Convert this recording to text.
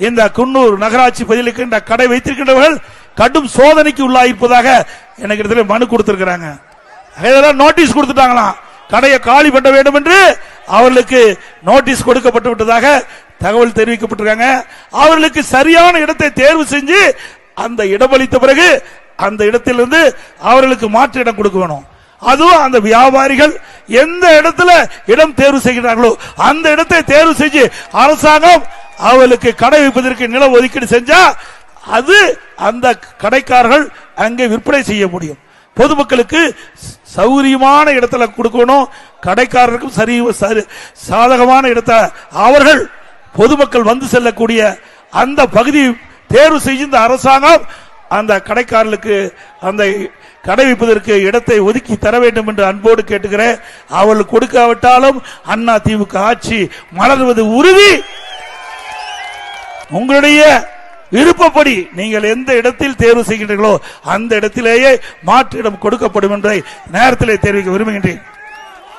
இந்த குன்னூர் நகராட்சி பகுதியில் இந்த கடை வைத்திருக்கின்றவர்கள் கடும் சோதனைக்கு உள்ளாயிருப்பதாக எனக்கு இடத்துல மனு கொடுத்திருக்கிறாங்க. இதெல்லாம் நோட்டீஸ் கொடுத்துட்டாங்களாம். கடையை காலி பண்ண வேண்டும் என்று அவர்களுக்கு நோட்டீஸ் கொடுக்கப்பட்டு விட்டதாக தகவல் தெரிவிக்கப்பட்டிருக்காங்க. அவர்களுக்கு சரியான இடத்தை தேர்வு செஞ்சு அந்த இடமளித்த பிறகு அந்த இடத்திலிருந்து அவர்களுக்கு மாற்று இடம் கொடுக்க வேணும். அதுவும் அந்த வியாபாரிகள் எந்த இடத்துல இடம் தேர்வு செய்கிறார்களோ அந்த இடத்தை தேர்வு செஞ்சு அரசாங்கம் அவளுக்கு கடை வைப்பதற்கு நிலம் ஒதுக்கீடு செஞ்சா அது அந்த கடைக்காரர்கள் அங்கே விற்பனை செய்ய முடியும். பொதுமக்களுக்கு சௌரியமான இடத்துல கொடுக்கணும். கடைக்காரருக்கும் சரி சரி- சாதகமான இடத்தை அவர்கள் பொதுமக்கள் வந்து செல்லக்கூடிய அந்த பகுதி தேர்வு செய்யும் இந்த அரசாங்கம் அந்த கடைக்காரர்களுக்கு அந்த கடை வைப்பதற்கு இடத்தை ஒதுக்கி தர வேண்டும் என்று அன்போடு கேட்டுக்கிறேன். அவள் கொடுக்காவிட்டாலும் அண்ணா திமுக ஆட்சி மலர்வது உறுதி. உங்களுடைய விருப்பப்படி நீங்கள் எந்த இடத்தில் தேர்வு செய்கின்றீர்களோ அந்த இடத்திலேயே மாற்றிடம் கொடுக்கப்படும் என்பதை நேரத்திலே தெரிவிக்க விரும்புகின்றேன்.